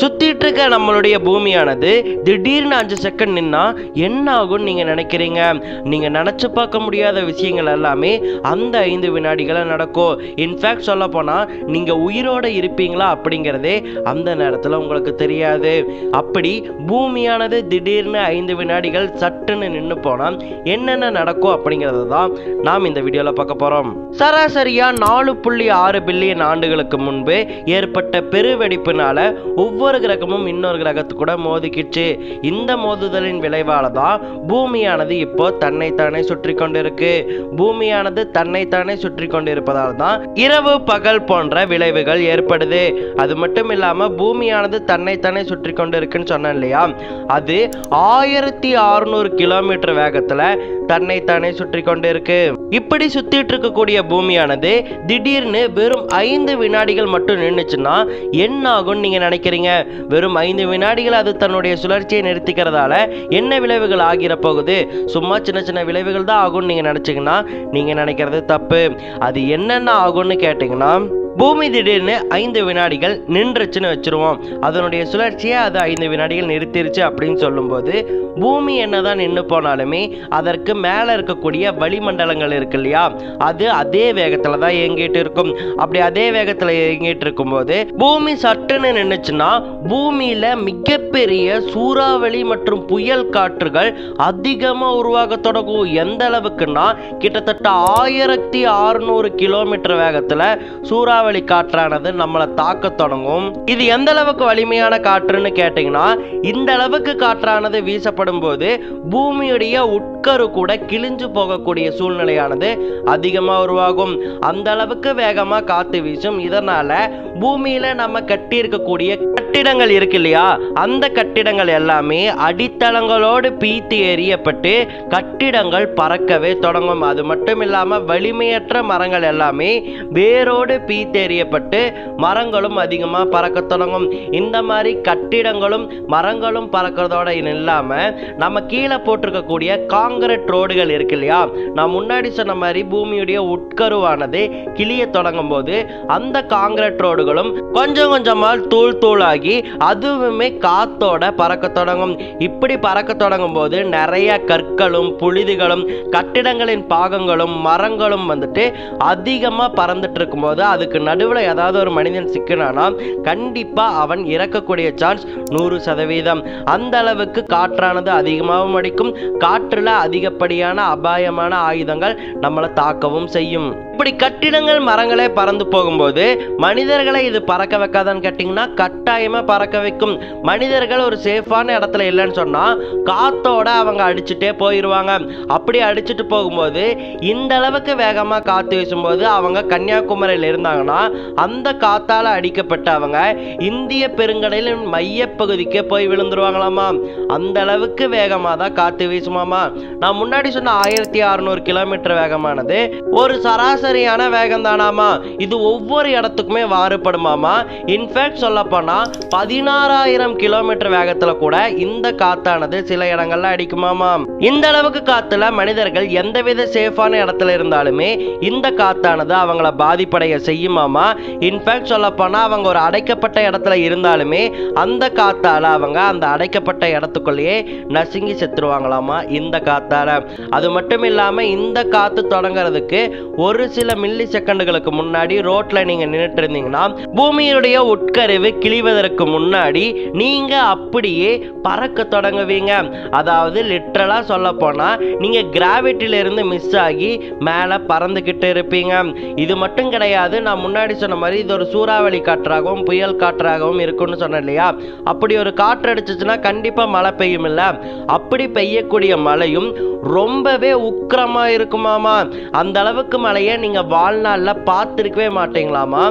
சுத்திட்டு இருக்க நம்மளுடைய பூமியானது திடீர்னு அஞ்சு செகண்ட் நின்னா என்ன ஆகும்னு நீங்க நினைக்கிறீங்க? நீங்க நினைச்சு பார்க்க முடியாத விஷயங்கள் எல்லாமே அந்த ஐந்து வினாடிகளை நடக்கும். இன்ஃபேக்ட் சொல்ல போனா நீங்க உயிரோட இருப்பீங்களா அப்படிங்கிறதே அந்த நேரத்தில் உங்களுக்கு தெரியாது. அப்படி பூமியானது திடீர்னு ஐந்து வினாடிகள் சட்டுன்னு நின்று போனால் என்னென்ன நடக்கும் அப்படிங்கிறது தான் நாம் இந்த வீடியோவில் பார்க்க போகிறோம் சராசரியாக நாலு புள்ளி ஆறு பில்லியன் ஆண்டுகளுக்கு முன்பு ஏற்பட்ட பெருவெடிப்புனால ஒவ்வொரு கிரகமும் இன்னொரு கிரகத்து கூட மோதிக்கிச்சு. இந்த மோதுதலின் விளைவால தான் பூமியானது இப்போ தன்னைத்தானே சுற்றி கொண்டிருக்கு. பூமியானது தன்னைத்தானே சுற்றி கொண்டிருப்பதால் தான் இரவு பகல் போன்ற விளைவுகள் ஏற்படுது. அது மட்டும் இல்லாம பூமியானது தன்னைத்தானே சுற்றி கொண்டிருக்குன்னு சொன்னேன் இல்லையா? அது ஆயிரத்தி அறுநூறு கிலோமீட்டர் வேகத்துல தன்னை தானே சுற்றி கொண்டிருக்கு. இப்படி சுத்திட்டு இருக்கக்கூடிய பூமியானது திடீர்னு வெறும் ஐந்து வினாடிகள் மட்டும் நின்றுச்சுன்னா என்ன ஆகும்னு நீங்க நினைக்கிறீங்க? வெறும் ஐந்து வினாடிகள் அது தன்னுடைய சுழற்சியை நிறுத்திக்கிறதால என்ன விளைவுகள் ஆகிற போகுது? சும்மா சின்ன சின்ன விளைவுகள் தான் ஆகும்னு நீங்க நினைச்சீங்கன்னா நீங்க நினைக்கிறது தப்பு. அது என்னென்ன ஆகும்னு கேட்டிங்கன்னா பூமி திடீர்னு ஐந்து வினாடிகள் நின்றுச்சுன்னு வச்சிருவோம். அதனுடைய சுழற்சியை அது ஐந்து வினாடிகள் நிறுத்திருச்சு அப்படின்னு சொல்லும்போது பூமி என்னதான் நின்று போனாலுமே அதற்கு மேலே இருக்கக்கூடிய வளிமண்டலங்கள் இருக்கு இல்லையா? அது அதே வேகத்தில் தான் இயங்கிட்டு இருக்கும். அப்படி அதே வேகத்தில் இயங்கிட்டு இருக்கும்போது பூமி சட்டுன்னு நின்றுச்சுன்னா பூமியில் மிகப்பெரிய சூறாவளி மற்றும் புயல் காற்றுகள் அதிகமாக உருவாக தொடங்கும். எந்த அளவுக்குன்னா கிட்டத்தட்ட ஆயிரத்தி அறுநூறு கிலோமீட்டர் வேகத்தில் சூறாவளி காற்றானது நம்மளை தாக்க தொடங்கும். இது எந்த அளவுக்கு வலிமையான காற்றுன்னு கேட்டிங்கன்னா இந்த அளவுக்கு காற்றானது வீசப்படும் போது பூமியுடைய உட்கரு கூட கிழிஞ்சு போகக்கூடிய சூழ்நிலையானது அதிகமாக உருவாகும். அந்த அளவுக்கு வேகமாக காற்று வீசும். இதனால பூமியில நம்ம கட்டி இருக்கக்கூடிய கட்டிடங்கள் இருக்கு இல்லையா? அந்த கட்டிடங்கள் எல்லாமே அடித்தளங்களோடு பீத்து எறியப்பட்டு கட்டிடங்கள் பறக்கவே தொடங்கும். அது மட்டும் இல்லாம வலிமையற்ற மரங்கள் எல்லாமே வேரோடு பீத்து எறியப்பட்டு மரங்களும் அதிகமாக பறக்க தொடங்கும். இந்த மாதிரி கட்டிடங்களும் மரங்களும் பறக்கிறதோட இல்லாமல் நம்ம கீழே போட்டிருக்கக்கூடிய காங்கிரட் ரோடுகள் இருக்கு இல்லையா? நான் முன்னாடி சொன்ன மாதிரி பூமியுடைய உட்கருவானது கிளிய தொடங்கும் போது அந்த காங்கிரட் ரோடுகளும் கொஞ்சம் கொஞ்சமாக தூள் தூளாகி அதுவுமே காத்தோட பறக்க தொடங்கும். இப்படி பறக்க தொடங்கும் போது நிறைய கற்களும் புழுதிகளும் கட்டிடங்களின் பாகங்களும் மரங்களும் வந்துட்டு அதிகமாக பறந்துட்டு இருக்கும்போது அதுக்கு நடுவில் ஏதாவது ஒரு மனிதன் சிக்கினானா கண்டிப்பா அவன் இறக்கக்கூடிய சான்ஸ் நூறு சதவீதம். அந்த அளவுக்கு காற்றானது அதிகமாகவும் அடிக்கும். காற்றுல அதிகப்படியான அபாயமான ஆயுதங்கள் நம்மளை தாக்கவும் செய்யும். இப்படி கட்டிடங்கள் மரங்களே பறந்து போகும்போது மனிதர்களை இது பறக்க வைக்காதான்னு கேட்டிங்கன்னா கட்டாயமாக பறக்க வைக்கும். மனிதர்கள் ஒரு சேஃபான இடத்துல இல்லைன்னு சொன்னால் காற்றோடு அவங்க அடிச்சுட்டே போயிடுவாங்க அப்படி அடிச்சுட்டு போகும்போது இந்த அளவுக்கு வேகமாக காற்று வீசும்போது அவங்க கன்னியாகுமரியில் இருந்தாங்கன்னா அந்த காத்தால் அடிக்கப்பட்ட அவங்க இந்திய பெருங்கடலின் மையப்பகுதிக்கே போய் விழுந்துருவாங்களாமா? அந்த அளவுக்கு வேகமாக தான் காற்று வீசுமாமா? நான் முன்னாடி சொன்ன ஆயிரத்தி அறுநூறு கிலோமீட்டர் வேகமானது ஒரு சராசரி சராசரியான வேகம் தானாமா? இது ஒவ்வொரு இடத்துக்குமே மாறுபடுமாமா? இன்ஃபேக்ட் சொல்லப்போனால் பதினாறாயிரம் கிலோமீட்டர் வேகத்துல கூட இந்த காத்தானது சில இடங்கள்ல அடிக்குமாமா? இந்த அளவுக்கு காத்துல மனிதர்கள் எந்தவித சேஃபான இடத்துல இருந்தாலுமே இந்த காத்தானது அவங்கள பாதிப்படைய செய்யுமாமா? இன்ஃபேக்ட் சொல்லப்போனால் அவங்க ஒரு அடைக்கப்பட்ட இடத்துல இருந்தாலுமே அந்த காத்தால அவங்க அந்த அடைக்கப்பட்ட இடத்துக்குள்ளேயே நசுங்கி செத்துருவாங்களாமா இந்த காத்தால? அது மட்டும் இல்லாமல் இந்த காத்து தொடங்குறதுக்கு ஒரு சில மில்லி செகண்டுகளுக்கு முன்னாடி ரோட்ல நீங்க நின்றுட்டு இருந்தீங்கன்னா பூமியுடைய உட்கருவு கிழிவதற்கு முன்னாடி நீங்க அப்படியே பறக்க தொடங்குவீங்க. அதாவது லிட்ரலா சொல்ல போனா நீங்க கிராவிட்டில இருந்து மிஸ் ஆகி மேல பறந்துகிட்டு இருப்பீங்க. இது மட்டும் கிடையாது நான் முன்னாடி சொன்ன மாதிரி இது ஒரு சூறாவளி காற்றாகவும் புயல் காற்றாகவும் இருக்கும்னு சொன்னேன் இல்லையா? அப்படி ஒரு காற்று அடிச்சிச்சுன்னா கண்டிப்பா மழை பெய்யும் இல்ல. அப்படி பெய்யக்கூடிய மழையும் ரொம்பவே உக்கிரமா இருக்குமாமா. அந்த அளவுக்கு மழையை நீங்க வாழ்நாள்ல பார்த்துருக்கவே மாட்டீங்களாமா?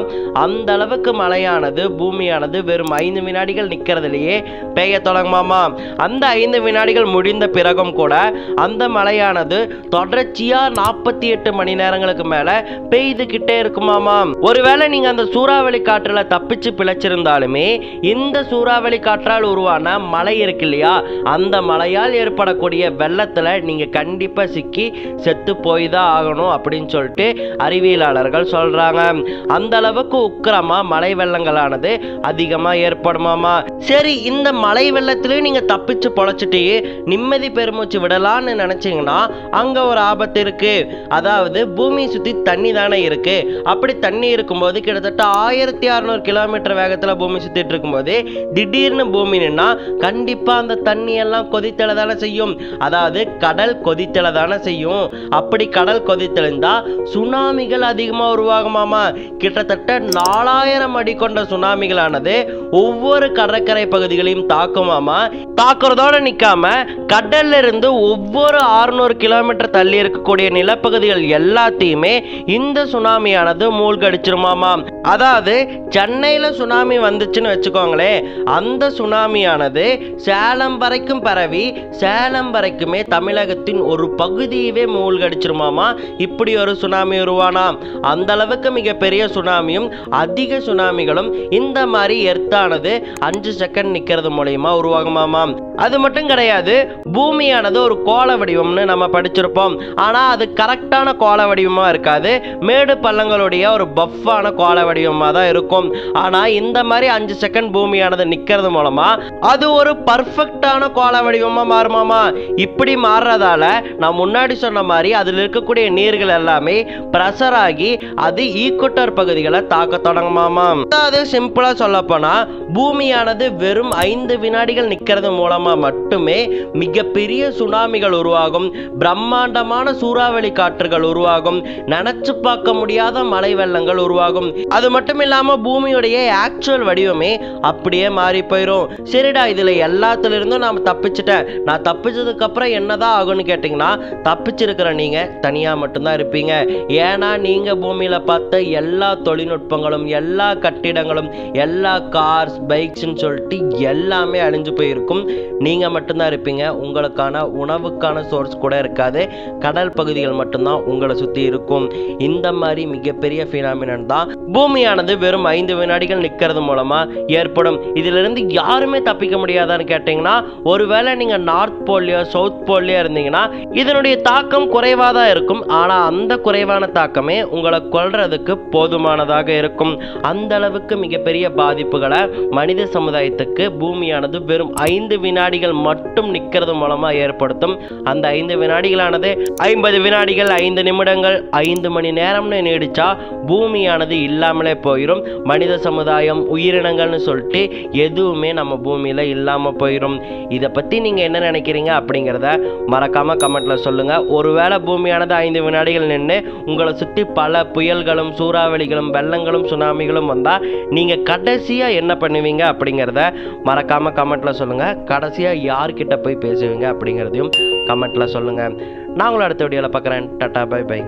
அந்த அளவுக்கு மழையானது பூமியானது வெறும் ஐந்து வினாடிகள் நிற்கிறதுலையே பெய்ய தொடங்குமாமா? அந்த ஐந்து வினாடிகள் முடிந்த பிறகும் கூட அந்த மழையானது தொடர்ச்சியா நாற்பத்தி எட்டு மணி நேரங்களுக்கு மேல பெய்துகிட்டே இருக்குமாமா? ஒருவேளை நீங்க அந்த சூறாவளி காற்றில் தப்பிச்சு பிழைச்சிருந்தாலுமே இந்த சூறாவளி காற்றால் உருவான மழை இருக்கு இல்லையா? அந்த மழையால் ஏற்படக்கூடிய வெள்ளத்தில் நீங்க கண்டிப்பா சிக்கி செத்து போய் தான் ஆகணும் அப்படின்னு சொல்லிட்டு அறிவியலாளர்கள் சொல்றாங்க. அந்த அளவுக்கு உக்கிரமா மழை வெள்ளங்களானது அதிகமா ஏற்படுமாமா? சரி இந்த மழை வெள்ளத்திலயும் நீங்க தப்பிச்சு பொழைச்சிட்டு நிம்மதி பெருமூச்சு விடலான்னு நினைச்சீங்கன்னா அங்க ஒரு ஆபத்து இருக்கு. அதாவது பூமி சுத்தி தண்ணி தானே இருக்கு. அப்படி தண்ணி இருக்கும்போது கிட்டத்தட்ட ஆயிரத்தி அறுநூறு கிலோமீட்டர் வேகத்துல பூமி சுத்திட்டு இருக்கும்போது திடீர்னு பூமி நின்னா கண்டிப்பா அந்த தண்ணி எல்லாம் கொதித்தல தானே செய்யும். அதாவது கடல் கொதித்தல தானே செய்யும். அப்படி கடல் கொதித்தெழுந்தா சுனாமிகள் அதிகமாக உருவாகுமாமா? கிட்டத்தட்ட நாலாயிரம் அடி கொண்ட சுனாமிகளானது ஒவ்வொரு கடற்கரை பகுதிகளையும் தாக்குமாமா? தாக்குறதோட நிற்காம கடல்ல இருந்து ஒவ்வொரு 600 கிலோமீட்டர் தள்ளி இருக்கக்கூடிய நிலப்பகுதிகள் எல்லாத்தையுமே இந்த சுனாமியானது மூழ்கடிச்சிருமாமா? அதாவது சென்னையில் சுனாமி வந்துச்சுன்னு வச்சுக்கோங்களேன். அந்த சுனாமியானது சேலம் வரைக்கும் பரவி சேலம் வரைக்குமே தமிழகத்தின் ஒரு பகுதியவே மூழ்கடிச்சிருமாமா? இப்படி ஒரு சுனாமி உருவானாம் அந்த அளவுக்கு மிகப்பெரிய சுனாமியும் அதிக சுனாமிகளும் இந்த மாதிரி எர்த்தானது அஞ்சு செகண்ட் நிக்கிறது மூலியமா உருவாகுமாமாம். அது மட்டும் கிடையாது பூமியானது ஒரு கோள வடிவம்னு நம்ம படிச்சிருப்போம். ஆனா அது கரெக்டான கோள வடிவமா இருக்காது. மேடு பள்ளங்களுடைய ஒரு பஃப்பான கோள வடிவமா தான் இருக்கும். ஆனா இந்த மாதிரி அஞ்சு செகண்ட் பூமியானது நிற்கிறது மூலமா அது ஒரு பர்ஃபெக்டான கோள வடிவமா மாறுமாமா. இப்படி மாறுறதால நான் முன்னாடி சொன்ன மாதிரி அதில் இருக்கக்கூடிய நீர்கள் எல்லாமே ப்ரெஷர் ஆகி அது ஈக்குட்டர் பகுதிகளை தாக்க தொடங்குமாமா அதாவது சிம்பிளாக சொல்லப்போனால் பூமியானது வெறும் ஐந்து வினாடிகள் நிற்கிறது மூலமாக மட்டுமே மிகப்பெரிய சுனாமிகள் உருவாகும் பிரம்மாண்டமான சூறாவளி காற்றுகள் உருவாகும் நினைச்சு பார்க்க முடியாத மழை வெள்ளங்கள் உருவாகும். அது மட்டும் இல்லாமல் பூமியுடைய ஆக்சுவல் வடிவமே அப்படியே மாறி போயிடும் சரிடா இதில் எல்லாத்துலேருந்தும் நான் தப்பிச்சிட்டேன். நான் தப்பிச்சதுக்கப்புறம் என்னதான் ஆகும்னு கேட்டிங்கன்னா தப்பிச்சிருக்கிற நீங்கள் தனியாக மட்டும்தான் இருப்பீங்க. ஏன்னா நீங்கள் பூமியில் பார்த்த எல்லா தொழில்நுட்பங்களும் எல்லா கட்டிடங்களும் எல்லா கார்ஸ் பைக்ஸ்ன்னு சொல்லிட்டு எல்லாமே அழிஞ்சு போயிருக்கும். நீங்க மட்டும்தான் இருப்பீங்க. உங்களுக்கான உணவுக்கான சோர்ஸ் கூட இருக்காது. கடல் பகுதிகள் மட்டும்தான் உங்களை சுற்றி இருக்கும். இந்த மாதிரி மிகப்பெரிய ஃபினாமினன் தான். பூமியானது வெறும் ஐந்து வினாடிகள் நிற்கிறது மூலமா ஏற்படும். இதிலிருந்து யாருமே தப்பிக்க முடியாதான்னு கேட்டிங்கன்னா ஒருவேளை நீங்க நார்த் போல்லையோ சவுத் போல்லையோ இருந்தீங்கன்னா இதனுடைய தாக்கம் குறைவாக தான் இருக்கும். ஆனால் அந்த குறைவான தாக்கமே உங்களை கொள்றதுக்கு போதுமானதாக இருக்கும். அந்த அளவுக்கு மிகப்பெரிய பாதிப்புகளை மனித சமுதாயத்துக்கு பூமியானது வெறும் ஐந்து வினாடிகள் மட்டும் நிற்கிறது மூலமாக ஏற்படுத்தும். அந்த ஐந்து வினாடிகளானது ஐம்பது வினாடிகள் ஐந்து நிமிடங்கள் ஐந்து மணி நேரம்னு நீடிச்சா பூமியானது இல்லாமலே போயிடும் மனித சமுதாயம் உயிரினங்கள்னு சொல்லிட்டு எதுவுமே நம்ம பூமியில் இல்லாமல் போயிடும் இதை பற்றி நீங்கள் என்ன நினைக்கிறீங்க அப்படிங்கிறத மறக்காமல் கமெண்ட்டில் சொல்லுங்கள் ஒருவேளை பூமியானது ஐந்து வினாடிகள் நின்று உங்களை சுற்றி பல புயல்களும் சூறாவளிகளும் வெள்ளங்களும் சுனாமிகளும் வந்தால் நீங்கள் கடைசியாக என்ன பண்ணுவீங்க அப்படிங்கிறத மறக்காம கமெண்ட்ல சொல்லுங்க. கடைசியா யார்கிட்ட போய் பேசுவீங்க அப்படிங்கிறதையும் கமெண்ட்ல சொல்லுங்க. நான் உங்களை அடுத்த வீடியோவில் பார்க்குறேன். Tata bye by